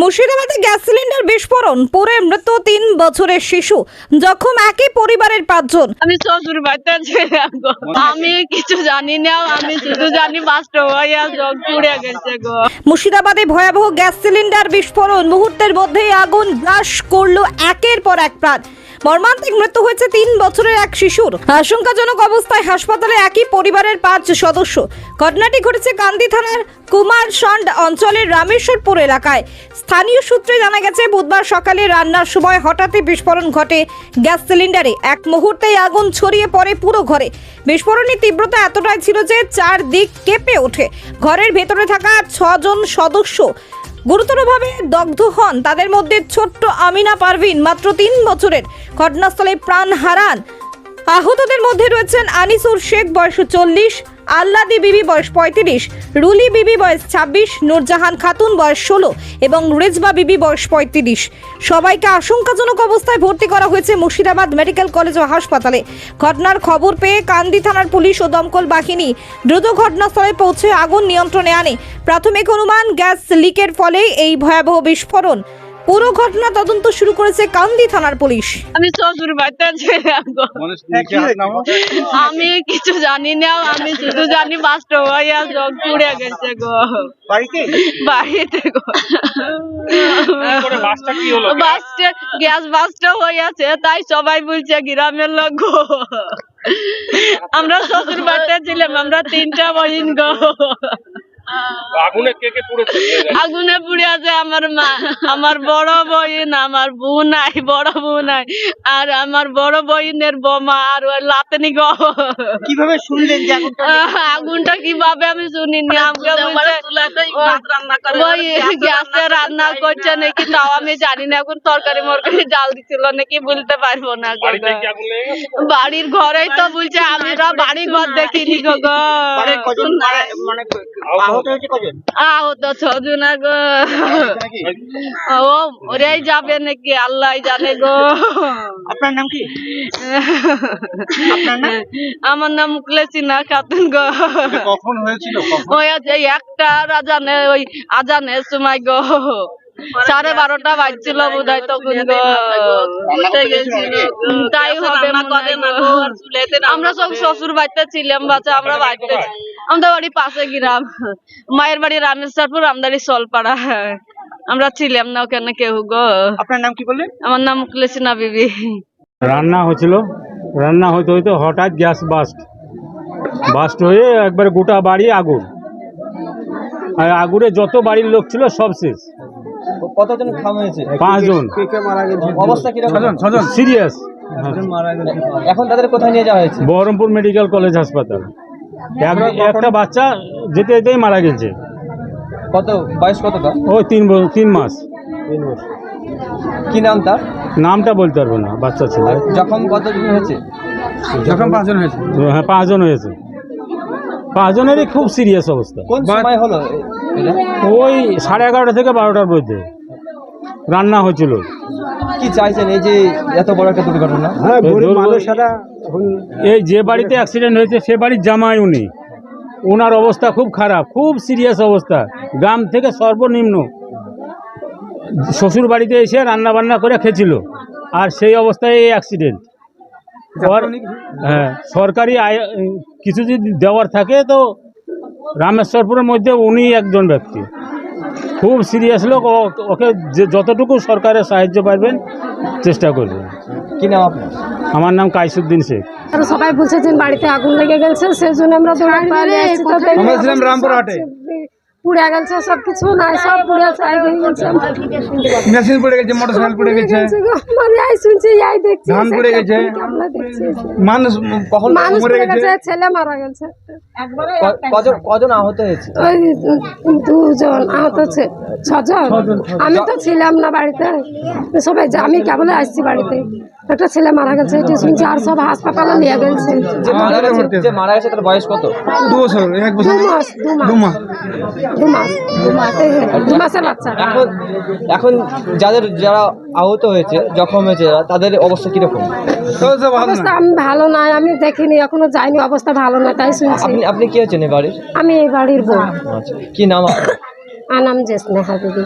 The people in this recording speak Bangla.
মুর্শিদাবাদে গ্যাস সিলিন্ডার বিস্ফোরণ পুরে মৃত তিন বছরের শিশু জখম একই পরিবারের পাঁচজন। আমি শ্বশুর বাড়িতে ছিলাম গো। আমি কিছু জানি না আমি শুধু জানি বাস্ট হইয়া জগ পুড়ে গেছে গো। মুর্শিদাবাদে ভয়াবহ গ্যাস সিলিন্ডার বিস্ফোরণ মুহূর্তের মধ্যেই আগুন গ্রাস করল একের পর এক প্রাণ। মর্মান্তিক মৃত্যু হয়েছে তিন বছরের এক শিশুর। আশঙ্কাজনক অবস্থায় হাসপাতালে একই পরিবারের পাঁচ সদস্য। ঘটনাটি ঘটেছে কান্দি থানার কুমার কুমারসন্ড অঞ্চলের রামেশ্বরপুর এলাকায়। স্থানীয় সূত্রে জানা গেছে, বুধবার সকালে রান্নার সময় হঠাৎই বিস্ফোরণ ঘটে গ্যাস সিলিন্ডারে। এক মুহূর্তেই আগুন ছড়িয়ে পড়ে পুরো ঘরে। বিস্ফোরণের তীব্রতা এতটাই ছিল যে চারদিক কেঁপে ওঠে। ঘরের ভেতরে থাকা ছজন সদস্য গুরুতরভাবে দগ্ধ হন। তাদের মধ্যে ছোট্ট আমিনা পারভিন, মাত্র তিন বছরের ঘটনাস্থলে প্রাণ হারান। আহতদের মধ্যে রয়েছেন আনিসুর শেখ, বয়স চল্লিশ। আল্লাদি বিবি বয়স পঁয়ত্রিশ, রুলি বিবি বয়স ছাব্বিশ, নূরজাহান খাতুন বয়স ষোলো এবং রেজবা বিবি বয়স পঁয়ত্রিশ। সবাইকে আশঙ্কাজনক অবস্থায় ভর্তি করা হয়েছে মুর্শিদাবাদ মেডিকেল কলেজ ও হাসপাতালে। ঘটনার খবর পেয়ে কান্দি থানার পুলিশ ও দমকল বাহিনী দ্রুত ঘটনাস্থলে পৌঁছে আগুন নিয়ন্ত্রণে আনে। প্রাথমিক অনুমান, গ্যাস লিকের ফলে এই ভয়াবহ বিস্ফোরণ। পুরো ঘটনা তদন্ত শুরু করেছে কান্দি থানার পুলিশ। আমি শ্বশুর বাড়িতে ছিলাম গো আমি কিছু জানি না আমি শুধু জানি বাস্ট হইয়া সব পুড়ে গেছে গো। বাড়িতে? বাড়িতে গো। করে বাসটা কি হলো? বাস্টে গ্যাস বাস্ট হইয়াছে তাই সবাই বলছে গ্রামের লোক গো। আমরা শ্বশুর বাড়িতে ছিলাম আমরা তিনটা বহিন গো। আগুনে কে কে পুড়েছে আগুনে পুড়ে আছে আমার মা আমার বড় বোন আমার বোন নাই বড় বোন নাই আর আমার বড় বোনের বোমা আর ওর লাতনি গো। কীভাবে শুনলেন যে আগুনটা? আগুনটা কীভাবে আমি শুনিনি? আমাকে বলছে ওই গ্যাসে রান্না করছে নাকি তাও আমি জানি না এখন তরকারি মরকারি জাল দিছিল নাকি বলতে পারব না বাড়ির ঘরেই তো বলছে আমি তো বাড়ি ঘর দেখিনি গো গো। মানে কজন মানে আহত হয়েছে কজন আহত ছজনা গো ও ওরাই যাবে নাকি? আল্লাহ জানে গো। আপনার নাম কি? আপনার আমার নাম মুকলেসিনা খাতুন গো। কখন হয়েছিল? ওই আছে একটা আজানে ওই আজানের সময় গো। সাড়ে বারোটা বাজছিল বোধ হয় তখন তাই হবে আমরা সব শ্বশুর বাড়িতে ছিলাম বাচ্চা আমরা বাড়িতে আমাদের বাড়ি পাশে গ্রাম। মায়ের বাড়ি রামেশ্বরপুর আমদারি সলপাড়া। আমরা ছিলাম না ওখানে কেউ গো। আপনার নাম কি বললেন? আমার নাম মুকলেসিনা বিবি। রান্না হয়েছিল। রান্না হইতে হইতে হঠাৎ গ্যাস বাস্ট। বাস্ট হয়ে একবার গোটা বাড়ি আগুন। আর আগুনে যত বাড়ির লোক ছিল সব শেষ। কতজন খাম হয়েছে? পাঁচজন। অবস্থা কীরকম সিরিয়াস। এখন তাদের কোথায় নিয়ে যাওয়া হয়েছে? বহরমপুর মেডিকেল কলেজ হাসপাতাল। একটা বাচ্চা যেতে যেতেই মারা গেছে। কত? বয়স কত তার? ওই তিন তিন মাস। কি নাম তার? নামটা বলতে পারব না বাচ্চা ছিল। জখম কতজন হয়েছে? যখন পাঁচজন হয়েছে। হ্যাঁ পাঁচজন হয়েছে। পাঁচজনেরই খুব সিরিয়াস অবস্থা। কোন সময় হলো? ওই সাড়ে এগারোটা থেকে বারোটার মধ্যে। রান্না হয়েছিল। কি চাইছেন? এই যে এত বড় একটা দুর্ঘটনা। এই যে বাড়িতে অ্যাক্সিডেন্ট হয়েছে সে বাড়ির জামাই উনি। ওনার অবস্থা খুব খারাপ খুব সিরিয়াস অবস্থা। গ্রাম থেকে সর্বনিম্ন শ্বশুর বাড়িতে এসে রান্না বান্না করে খেয়েছিল। আর সেই অবস্থায় এই অ্যাক্সিডেন্ট হ্যাঁ সরকারি আয় কিছু যদি দেওয়ার থাকে তো রামেশ্বরপুরের মধ্যে উনি একজন ব্যক্তি। খুব সিরিয়াস লোক ও- ওকে যে যতটুকু সরকারের সাহায্য পারবেন চেষ্টা করবেন কি নাম আপনার? আমার নাম কাইসুদ্দিন শেখ। সবাই বলছে যে বাড়িতে আগুন লেগে গেছে সেই জন্য আমরা ছিলাম রামপুরহাটে। পুড়ে গেছে সব কিছু নাই সব পুড়ে ছাই হয়ে গেছে। মেশিন পড়ে গেছে মোটরসাইকেল পড়ে গেছে। মানে আই শুনছি আই দেখছি ধান পুড়ে গেছে। মানুষ কখন মানুষ পুড়ে গেছে? ছেলে মারা গেছে। কজন কজন আহত হয়েছে? ওই দুজন আহত আছে ছজন। আমি তো ছিলাম না বাড়িতে। সবাই যে- আমি কেবল আসছি বাড়িতে। একটা ছেলে মারা গেছে এটা শুনছি আর সব হাসপাতালে নিয়ে গেছে। যে মারা গেছে তার বয়স কত? দু বছর এক দু মাস। দু মাস। দু মাস দু মাসে দু মাসের বাচ্চা। এখন এখন যাদের যারা আহত হয়েছে জখম হয়েছে তাদের অবস্থা কীরকম? অবস্থা আমি ভালো নাই আমি দেখিনি এখনও যাইনি অবস্থা ভালো না তাই শুনছি। আপনি আপনি কি হচ্ছেন এই বাড়ির? আমি এই বাড়ির বউ। আচ্ছা কি নাম আপনার? আনাম জেসনা দিদি